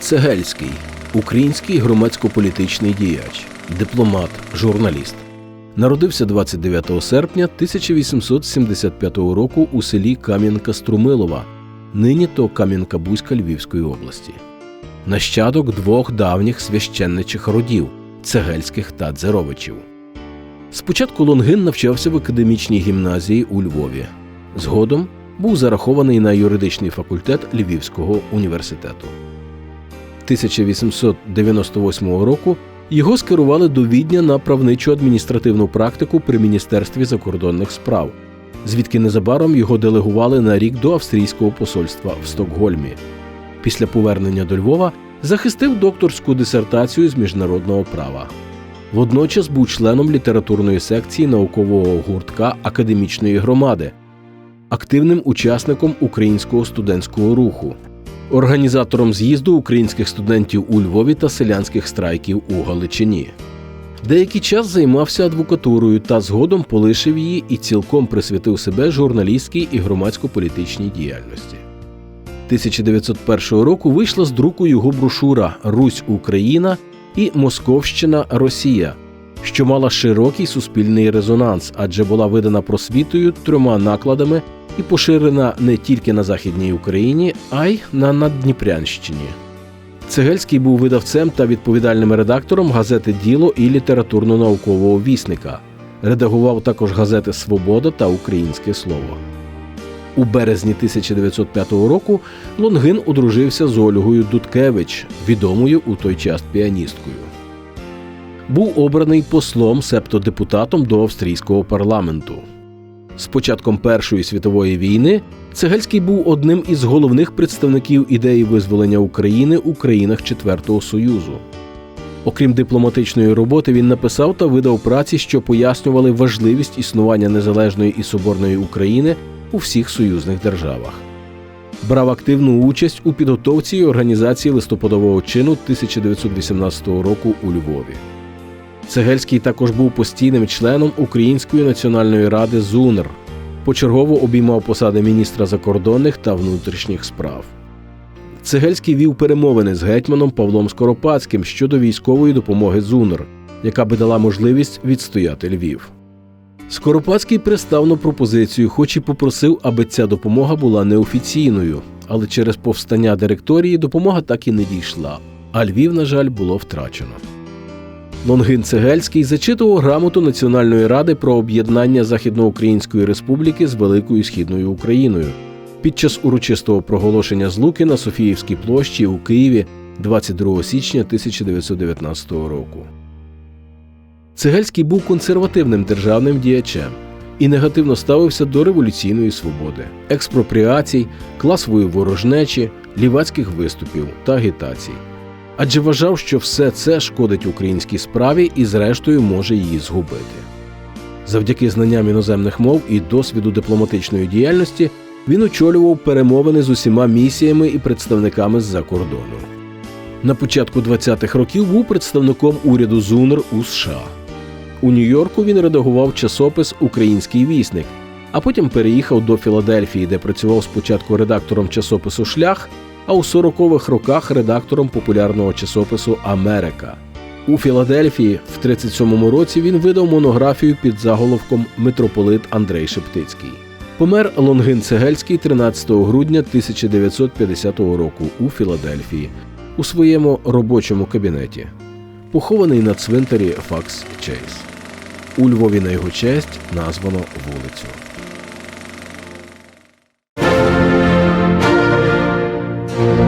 Цегельський український громадсько-політичний діяч, дипломат, журналіст. Народився 29 серпня 1875 року у селі Кам'янка Струмилова, нині то Кам'янка-Бузька Львівської області. Нащадок двох давніх священничих родів Цегельських та Дзеровичів. Спочатку Лонгин навчався в академічній гімназії у Львові. Згодом був зарахований на юридичний факультет Львівського університету. 1898 року його скерували до Відня на правничу адміністративну практику при Міністерстві закордонних справ, звідки незабаром його делегували на рік до австрійського посольства в Стокгольмі. Після повернення до Львова захистив докторську дисертацію з міжнародного права. Водночас був членом літературної секції наукового гуртка академічної громади, активним учасником українського студентського руху, організатором з'їзду українських студентів у Львові та селянських страйків у Галичині. Деякий час займався адвокатурою та згодом полишив її і цілком присвятив себе журналістській і громадсько-політичній діяльності. 1901 року вийшла з друку його брошура Русь Україна і Московщина Росія, що мала широкий суспільний резонанс, адже була видана просвітою трьома накладами і поширена не тільки на Західній Україні, а й на Наддніпрянщині. Цегельський був видавцем та відповідальним редактором газети Діло і літературно-наукового вісника. Редагував також газети Свобода та Українське Слово. У березні 1905 року Лонгин одружився з Ольгою Дудкевич, відомою у той час піаністкою. Був обраний послом, себто депутатом до австрійського парламенту. З початком Першої світової війни Цегельський був одним із головних представників ідеї визволення України у країнах Четвертого Союзу. Окрім дипломатичної роботи, він написав та видав праці, що пояснювали важливість існування незалежної і соборної України у всіх союзних державах. Брав активну участь у підготовці і організації листопадового чину 1918 року у Львові. Цегельський також був постійним членом Української національної ради ЗУНР, почергово обіймав посади міністра закордонних та внутрішніх справ. Цегельський вів перемовини з гетьманом Павлом Скоропадським щодо військової допомоги ЗУНР, яка би дала можливість відстояти Львів. Скоропадський пристав на пропозицію, хоч і попросив, аби ця допомога була неофіційною, але через повстання директорії допомога так і не дійшла, а Львів, на жаль, було втрачено. Лонгин Цегельський зачитував грамоту Національної ради про об'єднання Західноукраїнської республіки з Великою Східною Україною під час урочистого проголошення злуки на Софіївській площі у Києві 22 січня 1919 року. Цегельський був консервативним державним діячем і негативно ставився до революційної свободи, експропріацій, класової ворожнечі, лівацьких виступів та агітацій. Адже вважав, що все це шкодить українській справі і, зрештою, може її згубити. Завдяки знанням іноземних мов і досвіду дипломатичної діяльності він очолював перемовини з усіма місіями і представниками з-за кордону. На початку 20-х років був представником уряду ЗУНР у США. У Нью-Йорку він редагував часопис Український вісник, а потім переїхав до Філадельфії, де працював спочатку редактором часопису Шлях, а у 40-х роках редактором популярного часопису Америка. У Філадельфії в 37-му році він видав монографію під заголовком Митрополит Андрей Шептицький. Помер Лонгин Цегельський 13 грудня 1950 року у Філадельфії у своєму робочому кабінеті, похований на цвинтарі Факс Чейз. У Львові на його честь названо вулицю. Thank you.